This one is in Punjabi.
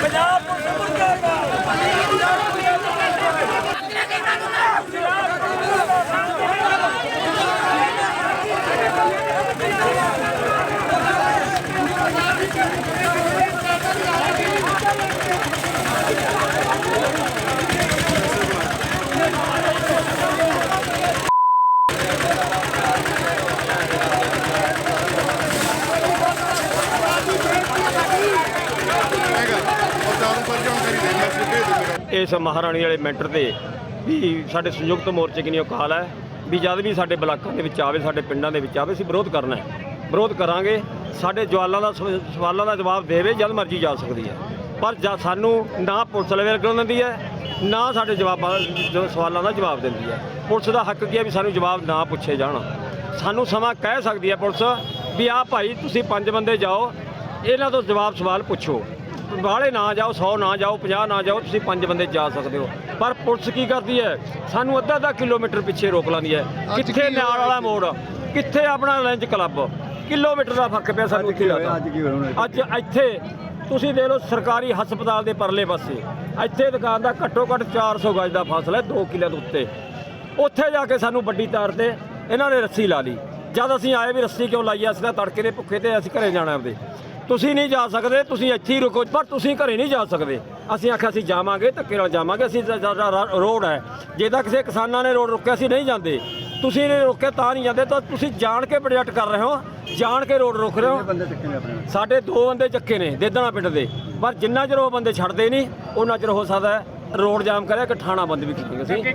ਪੰਜਾਬ ਪੁਲਿਸ ਮੁਰਦਾਬਾਦ। ਇਸ ਮਹਾਰਾਣੀ ਵਾਲੇ ਮੈਂਟਰ ਤੇ ਵੀ ਸਾਡੇ ਸੰਯੁਕਤ ਮੋਰਚੇ ਕਿੰਨੀ ਕਾਲ ਹੈ, ਵੀ ਜਦ ਵੀ ਸਾਡੇ ਬਲਾਕਾਂ ਦੇ ਵਿੱਚ ਆਵੇ, ਸਾਡੇ ਪਿੰਡਾਂ ਦੇ ਵਿੱਚ ਆਵੇ, ਅਸੀਂ ਵਿਰੋਧ ਕਰਨਾ ਹੈ। ਵਿਰੋਧ ਕਰਾਂਗੇ, ਸਾਡੇ ਜਵਾਲਾਂ ਦਾ ਸਵਾਲਾਂ ਦਾ ਜਵਾਬ ਦੇਵੇ ਜਦ ਮਰਜ਼ੀ ਜਾ ਸਕਦੀ ਹੈ। ਪਰ ਜਦ ਸਾਨੂੰ ਨਾ ਪੁਲਿਸ ਲਵੇ ਲੱਗਣ ਦਿੰਦੀ ਹੈ, ਨਾ ਸਾਡੇ ਜਵਾਬਾਂ ਜੋ ਸਵਾਲਾਂ ਦਾ ਜਵਾਬ ਦਿੰਦੀ ਹੈ। ਪੁਲਿਸ ਦਾ ਹੱਕ ਕੀ ਹੈ ਵੀ ਸਾਨੂੰ ਜਵਾਬ ਨਾ ਪੁੱਛੇ ਜਾਣ? ਸਾਨੂੰ ਸਮਾਂ ਕਹਿ ਸਕਦੀ ਹੈ ਪੁਲਿਸ ਵੀ ਆਹ ਭਾਈ ਤੁਸੀਂ ਪੰਜ ਬੰਦੇ ਜਾਓ, ਇਹਨਾਂ ਤੋਂ ਜਵਾਬ ਸਵਾਲ ਪੁੱਛੋ। ਵਾਲੇ ਨਾ ਜਾਓ 100 ਨਾ ਜਾਓ 50 ਨਾ ਜਾਓ ਤੁਸੀਂ ਪੰਜ ਬੰਦੇ ਜਾ ਸਕਦੇ ਹੋ। ਪਰ ਪੁਲਿਸ ਕੀ ਕਰਦੀ ਹੈ? ਸਾਨੂੰ ਅੱਧਾ ਅੱਧਾ ਕਿਲੋਮੀਟਰ ਪਿੱਛੇ ਰੋਕ ਲਾਂਦੀ ਹੈ। ਕਿੱਥੇ ਨਿਆਲ ਵਾਲਾ ਮੋੜ? ਕਿੱਥੇ ਆਪਣਾ ਲੰਚ ਕਲੱਬ? ਕਿਲੋਮੀਟਰ ਦਾ ਫ਼ਰਕ ਪਿਆ ਸਾਨੂੰ ਇੱਥੇ ਲੱਗਦਾ ਅੱਜ ਇੱਥੇ ਤੁਸੀਂ ਦੇਖ ਲਓ ਸਰਕਾਰੀ ਹਸਪਤਾਲ ਦੇ ਪਰਲੇ ਪਾਸੇ। ਇੱਥੇ ਦੁਕਾਨ ਦਾ ਘੱਟੋ ਘੱਟ 400 ਗਜ ਦਾ ਫਾਸਲਾ ਹੈ 2 ਕਿਲੇ ਦੇ ਉੱਤੇ। ਉੱਥੇ ਜਾ ਕੇ ਸਾਨੂੰ ਵੱਡੀ ਤਾਰ ਤੇ ਇਹਨਾਂ ਨੇ ਰੱਸੀ ਲਾ ਲਈ। ਜਦ ਅਸੀਂ ਆਏ ਵੀ ਰੱਸੀ ਕਿਉਂ ਲਾਈ ਆ? ਅਸੀਂ ਤਾਂ ਤੜਕੇ ਦੇ ਭੁੱਖੇ ਤੇ ਅਸੀਂ ਘਰੇ ਜਾਣਾ ਆਪਦੇ। ਤੁਸੀਂ ਨਹੀਂ ਜਾ ਸਕਦੇ ਤੁਸੀਂ ਇੱਥੇ ਹੀ ਰੁਕੋ ਪਰ ਤੁਸੀਂ ਘਰੇ ਨਹੀਂ ਜਾ ਸਕਦੇ। ਅਸੀਂ ਆਖਿਆ ਅਸੀਂ ਜਾਵਾਂਗੇ ਧੱਕੇ ਨਾਲ ਜਾਵਾਂਗੇ ਅਸੀਂ ਜ਼ਿਆਦਾ ਰੋਡ ਹੈ। ਜੇ ਤਾਂ ਕਿਸੇ ਕਿਸਾਨਾਂ ਨੇ ਰੋਡ ਰੋਕਿਆ ਅਸੀਂ ਨਹੀਂ ਜਾਂਦੇ। ਤੁਸੀਂ ਨੇ ਰੋਕਿਆ ਤਾਂ ਨਹੀਂ ਜਾਂਦੇ ਤਾਂ ਤੁਸੀਂ ਜਾਣ ਕੇ ਪ੍ਰੋਜੈਕਟ ਕਰ ਰਹੇ ਹੋ ਜਾਣ ਕੇ ਰੋਡ ਰੋਕ ਰਹੇ ਹੋ। ਸਾਡੇ ਦੋ ਬੰਦੇ ਚੱਕੇ ਨੇ ਦੇਦਣਾ ਪਿੰਡ ਦੇ। ਪਰ ਜਿੰਨਾ ਚਿਰ ਉਹ ਬੰਦੇ ਛੱਡਦੇ ਨਹੀਂ ਉਹਨਾਂ ਚਿਰ ਹੋ ਸਕਦਾ ਰੋਡ ਜਾਮ ਕਰਿਆ ਕਿ ਥਾਣਾ ਬੰਦ ਵੀ ਕਰਾਂਗੇ ਅਸੀਂ